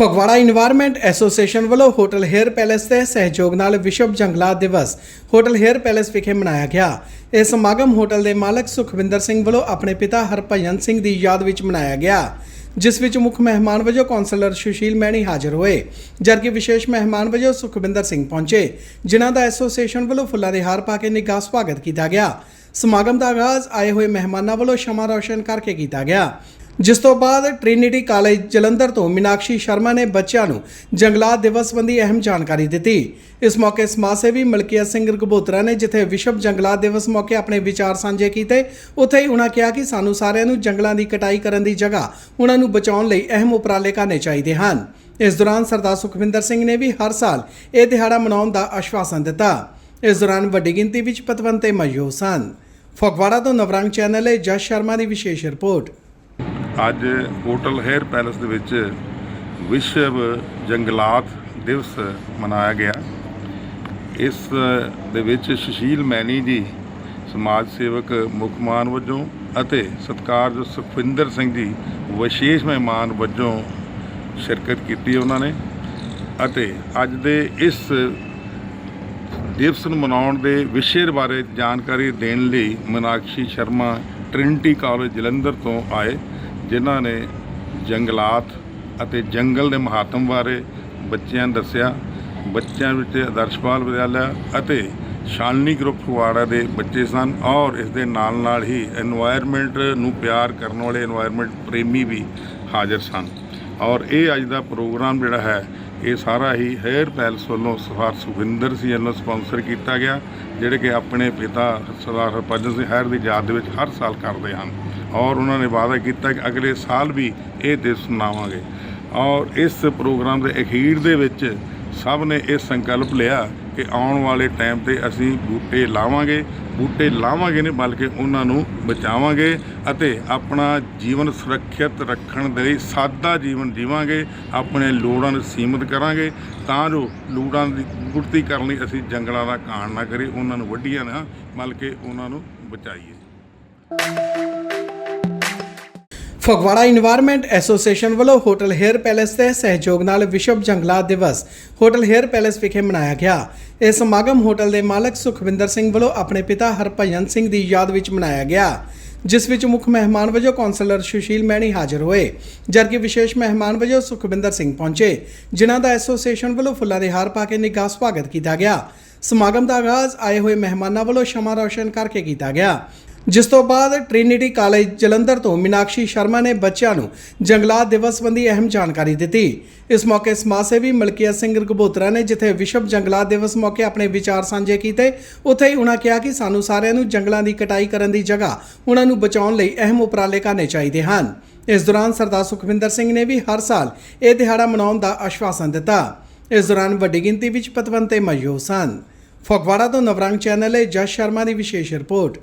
Phagwara environment association ਵੱਲੋਂ hotel hair palace ਦੇ ਸਹਿਯੋਗ ਨਾਲ ਵਿਸ਼ਵ ਜੰਗਲਾਤ ਦਿਵਸ ਹੋਟਲ ਹੇਅਰ ਪੈਲੇਸ ਵਿਖੇ ਮਨਾਇਆ ਗਿਆ। ਇਹ ਸਮਾਗਮ ਹੋਟਲ ਦੇ ਮਾਲਕ ਸੁਖਵਿੰਦਰ ਸਿੰਘ ਵੱਲੋਂ ਆਪਣੇ ਪਿਤਾ ਹਰਭਜਨ ਸਿੰਘ ਦੀ ਯਾਦ ਵਿੱਚ ਮਨਾਇਆ ਗਿਆ, ਜਿਸ ਵਿੱਚ ਮੁੱਖ ਮਹਿਮਾਨ ਵਜੋਂ ਕੌਂਸਲਰ ਸੁਸ਼ੀਲ ਮੈਣੀ ਹਾਜ਼ਰ ਹੋਏ, ਜਦਕਿ ਵਿਸ਼ੇਸ਼ ਮਹਿਮਾਨ ਵਜੋਂ ਸੁਖਵਿੰਦਰ ਸਿੰਘ ਪਹੁੰਚੇ, ਜਿਨ੍ਹਾਂ ਦਾ ਐਸੋਸੀਏਸ਼ਨ ਵੱਲੋਂ ਫੁੱਲਾਂ ਦੇ ਹਾਰ ਪਾ ਕੇ ਨਿੱਘਾ ਸਵਾਗਤ ਕੀਤਾ ਗਿਆ। ਸਮਾਗਮ ਦਾ ਆਗਾਜ਼ ਆਏ ਹੋਏ ਮਹਿਮਾਨਾਂ ਵੱਲੋਂ ਸ਼ਮਾ ਰੌਸ਼ਨ ਕਰਕੇ ਕੀਤਾ ਗਿਆ। ਜਿਸ ਤੋਂ ਬਾਅਦ ਟ੍ਰਿਨਿਟੀ ਕਾਲਜ ਜਲੰਧਰ ਤੋਂ ਮੀਨਾਕਸ਼ੀ ਸ਼ਰਮਾ ਨੇ ਬੱਚਿਆਂ ਨੂੰ ਜੰਗਲਾਤ ਦਿਵਸ ਸੰਬੰਧੀ ਅਹਿਮ ਜਾਣਕਾਰੀ ਦਿੱਤੀ। ਇਸ ਮੌਕੇ ਸਮਾਜ ਸੇਵੀ ਮਲਕੀਆ ਸਿੰਘ ਰਗਬੋਤਰਾ ਨੇ ਜਿੱਥੇ ਵਿਸ਼ਵ ਜੰਗਲਾਤ ਦਿਵਸ ਮੌਕੇ ਆਪਣੇ ਵਿਚਾਰ ਸਾਂਝੇ ਕੀਤੇ, ਉੱਥੇ ਹੀ ਉਹਨਾਂ ਕਿਹਾ ਕਿ ਸਾਨੂੰ ਸਾਰਿਆਂ ਨੂੰ ਜੰਗਲਾਂ ਦੀ ਕਟਾਈ ਕਰਨ ਦੀ ਜਗ੍ਹਾ ਉਹਨਾਂ ਨੂੰ ਬਚਾਉਣ ਲਈ ਅਹਿਮ ਉਪਰਾਲੇ ਕਰਨੇ ਚਾਹੀਦੇ ਹਨ। ਇਸ ਦੌਰਾਨ ਸਰਦਾਰ ਸੁਖਵਿੰਦਰ ਸਿੰਘ ਨੇ ਵੀ ਹਰ ਸਾਲ ਇਹ ਦਿਹਾੜਾ ਮਨਾਉਣ ਦਾ ਆਸ਼ਵਾਸਨ ਦਿੱਤਾ। ਇਸ ਦੌਰਾਨ ਵੱਡੀ ਗਿਣਤੀ ਵਿੱਚ ਪਤਵੰਤੇ ਮੌਜੂਦ ਸਨ। ਫਗਵਾੜਾ ਤੋਂ ਨਵਰੰਗ ਚੈਨਲ ਲਈ ਜਸ ਸ਼ਰਮਾ ਦੀ ਵਿਸ਼ੇਸ਼ ਰਿਪੋਰਟ। ਅੱਜ ਹੋਟਲ ਹੇਅਰ ਪੈਲੇਸ ਦੇ ਵਿੱਚ ਵਿਸ਼ਵ ਜੰਗਲਾਤ ਦਿਵਸ ਮਨਾਇਆ ਗਿਆ। ਇਸ ਦੇ ਵਿੱਚ ਸੁਸ਼ੀਲ ਮੈਨੀ ਜੀ, ਸਮਾਜ ਸੇਵਕ ਮੁੱਖ ਮਾਨ ਵਜੋਂ ਅਤੇ ਸਤਿਕਾਰਯੋਗ ਸੁਖਵਿੰਦਰ ਸਿੰਘ ਜੀ, ਵਿਸ਼ੇਸ਼ ਮਹਿਮਾਨ ਵਜੋਂ ਸ਼ਿਰਕਤ ਕੀਤੀ ਉਹਨਾਂ ਨੇ ਅਤੇ ਅੱਜ ਦੇ ਇਸ ਦਿਵਸ ਨੂੰ ਮਨਾਉਣ ਦੇ ਵਿਸ਼ੇ ਬਾਰੇ ਜਾਣਕਾਰੀ ਦੇਣ ਲਈ ਮਨਾਕਸ਼ੀ ਸ਼ਰਮਾ, ਟ੍ਰਿਨਿਟੀ ਕਾਲਜ ਜਲੰਧਰ ਤੋਂ ਆਏ। ਜਿਨ੍ਹਾਂ ਨੇ ਜੰਗਲਾਤ ਅਤੇ ਜੰਗਲ ਦੇ ਮਹਾਤਮ ਬਾਰੇ ਬੱਚਿਆਂ ਨੂੰ ਦੱਸਿਆ, ਬੱਚਿਆਂ ਵਿੱਚ ਆਦਰਸ਼ਪਾਲ ਵਿਦਿਆਲਾ ਅਤੇ ਸ਼ਾਲਨੀ ਗਰੁੱਪ ਫਗਵਾੜਾ ਦੇ ਬੱਚੇ ਸਨ ਔਰ ਇਸ ਦੇ ਨਾਲ ਨਾਲ ਹੀ এনवायरमेंट ਨੂੰ ਪਿਆਰ ਕਰਨ ਵਾਲੇ এনवायरमेंट ਪ੍ਰੇਮੀ ਵੀ ਹਾਜ਼ਰ ਸਨ। ਔਰ ਇਹ ਅੱਜ ਦਾ ਪ੍ਰੋਗਰਾਮ ਜਿਹੜਾ ਹੈ, ਇਹ ਸਾਰਾ ਹੀ ਹੇਅਰ ਪੈਲਸ ਵੱਲੋਂ ਸਰਦਾਰ ਸੁਖਿੰਦਰ ਸਿੰਘ ਵੱਲੋਂ ਸਪਾਂਸਰ ਕੀਤਾ ਗਿਆ, ਜਿਹੜੇ ਕਿ ਆਪਣੇ ਪਿਤਾ ਸਰਦਾਰ ਹਰਪਜਨ ਸਿੰਘ ਹੈਰ ਦੀ ਯਾਦ ਦੇ ਵਿੱਚ ਹਰ ਸਾਲ ਕਰਦੇ ਹਨ। ਔਰ ਉਹਨਾਂ ਨੇ ਵਾਅਦਾ ਕੀਤਾ ਕਿ ਅਗਲੇ ਸਾਲ ਵੀ ਇਹ ਦਿਵਸ ਮਨਾਵਾਂਗੇ। ਔਰ ਇਸ ਪ੍ਰੋਗਰਾਮ ਦੇ ਅਖੀਰ ਦੇ ਵਿੱਚ ਸਭ ਨੇ ਇਹ ਸੰਕਲਪ ਲਿਆ ਕਿ ਆਉਣ ਵਾਲੇ ਟਾਈਮ ਤੇ ਅਸੀਂ ਬੂਟੇ ਲਾਵਾਂਗੇ। ਬੂਟੇ ਲਾਵਾਂਗੇ ਨਹੀਂ, ਬਲਕਿ ਉਹਨਾਂ ਨੂੰ ਬਚਾਵਾਂਗੇ ਅਤੇ ਆਪਣਾ ਜੀਵਨ ਸੁਰੱਖਿਅਤ ਰੱਖਣ ਦੇ ਲਈ ਸਾਦਾ ਜੀਵਨ ਜੀਵਾਂਗੇ। ਆਪਣੇ ਲੋੜਾਂ ਨੂੰ ਸੀਮਿਤ ਕਰਾਂਗੇ। ਤਾਂ ਜੋ ਲੋੜਾਂ ਦੀ ਪੂਰਤੀ ਕਰਨ ਲਈ ਅਸੀਂ ਜੰਗਲਾਂ ਦਾ ਕਾਣ ਨਾ ਕਰੀਏ, ਉਹਨਾਂ ਨੂੰ ਵੱਢੀਏ ਨਾ, ਬਲਕਿ ਉਹਨਾਂ ਨੂੰ ਬਚਾਈਏ। ਫਗਵਾੜਾ ਇਨਵਾਇਰਨਮੈਂਟ ਐਸੋਸੀਏਸ਼ਨ ਵੱਲੋਂ ਹੋਟਲ ਹੇਅਰ ਪੈਲੇਸ ਦੇ ਸਹਿਯੋਗ ਨਾਲ ਵਿਸ਼ਵ ਜੰਗਲਾਤ ਦਿਵਸ ਹੋਟਲ ਹੇਅਰ ਪੈਲੇਸ ਵਿਖੇ ਮਨਾਇਆ ਗਿਆ। ਇਹ ਸਮਾਗਮ ਹੋਟਲ ਦੇ ਮਾਲਕ ਸੁਖਵਿੰਦਰ ਸਿੰਘ ਵੱਲੋਂ ਆਪਣੇ ਪਿਤਾ ਹਰਭਜਨ ਸਿੰਘ ਦੀ ਯਾਦ ਵਿੱਚ ਮਨਾਇਆ ਗਿਆ, ਜਿਸ ਵਿੱਚ ਮੁੱਖ ਮਹਿਮਾਨ ਵਜੋਂ ਕੌਂਸਲਰ ਸੁਸ਼ੀਲ ਮੈਣੀ ਹਾਜ਼ਰ ਹੋਏ, ਜਦਕਿ ਵਿਸ਼ੇਸ਼ ਮਹਿਮਾਨ ਵਜੋਂ ਸੁਖਵਿੰਦਰ ਸਿੰਘ ਪਹੁੰਚੇ, ਜਿਨ੍ਹਾਂ ਦਾ ਐਸੋਸੀਏਸ਼ਨ ਵੱਲੋਂ ਫੁੱਲਾਂ ਦੇ ਹਾਰ ਪਾ ਕੇ ਨਿੱਘਾ ਸਵਾਗਤ ਕੀਤਾ ਗਿਆ। ਸਮਾਗਮ ਦਾ ਆਗਾਜ਼ ਆਏ ਹੋਏ ਮਹਿਮਾਨਾਂ ਵੱਲੋਂ ਸ਼ਮਾ ਰੌਸ਼ਨ ਕਰਕੇ ਕੀਤਾ ਗਿਆ। ਜਿਸ ਤੋਂ ਬਾਅਦ ਟ੍ਰਿਨਿਟੀ ਕਾਲਜ ਜਲੰਧਰ ਤੋਂ ਮੀਨਾਕਸ਼ੀ ਸ਼ਰਮਾ ਨੇ ਬੱਚਿਆਂ ਨੂੰ ਜੰਗਲਾਤ ਦਿਵਸ ਸੰਬੰਧੀ ਅਹਿਮ ਜਾਣਕਾਰੀ ਦਿੱਤੀ। ਇਸ ਮੌਕੇ ਸਮਾਜ ਸੇਵੀ ਮਲਕੀਆ ਸਿੰਘ ਰਗਬੋਤਰਾ ਨੇ ਜਿੱਥੇ ਵਿਸ਼ਵ ਜੰਗਲਾਤ ਦਿਵਸ ਮੌਕੇ ਆਪਣੇ ਵਿਚਾਰ ਸਾਂਝੇ ਕੀਤੇ, ਉੱਥੇ ਹੀ ਉਹਨਾਂ ਕਿਹਾ ਕਿ ਸਾਨੂੰ ਸਾਰਿਆਂ ਨੂੰ ਜੰਗਲਾਂ ਦੀ ਕਟਾਈ ਕਰਨ ਦੀ ਜਗ੍ਹਾ ਉਹਨਾਂ ਨੂੰ ਬਚਾਉਣ ਲਈ ਅਹਿਮ ਉਪਰਾਲੇ ਕਰਨੇ ਚਾਹੀਦੇ ਹਨ। ਇਸ ਦੌਰਾਨ ਸਰਦਾਰ ਸੁਖਵਿੰਦਰ ਸਿੰਘ ਨੇ ਵੀ ਹਰ ਸਾਲ ਇਹ ਦਿਹਾੜਾ ਮਨਾਉਣ ਦਾ ਆਸ਼ਵਾਸਨ ਦਿੱਤਾ। ਇਸ ਦੌਰਾਨ ਵੱਡੀ ਗਿਣਤੀ ਵਿੱਚ ਪਤਵੰਤੇ ਮੌਜੂਦ ਸਨ। ਫਗਵਾੜਾ ਤੋਂ ਨਵਰੰਗ ਚੈਨਲ ਲਈ ਜਸ ਸ਼ਰਮਾ ਦੀ ਵਿਸ਼ੇਸ਼ ਰਿਪੋਰਟ।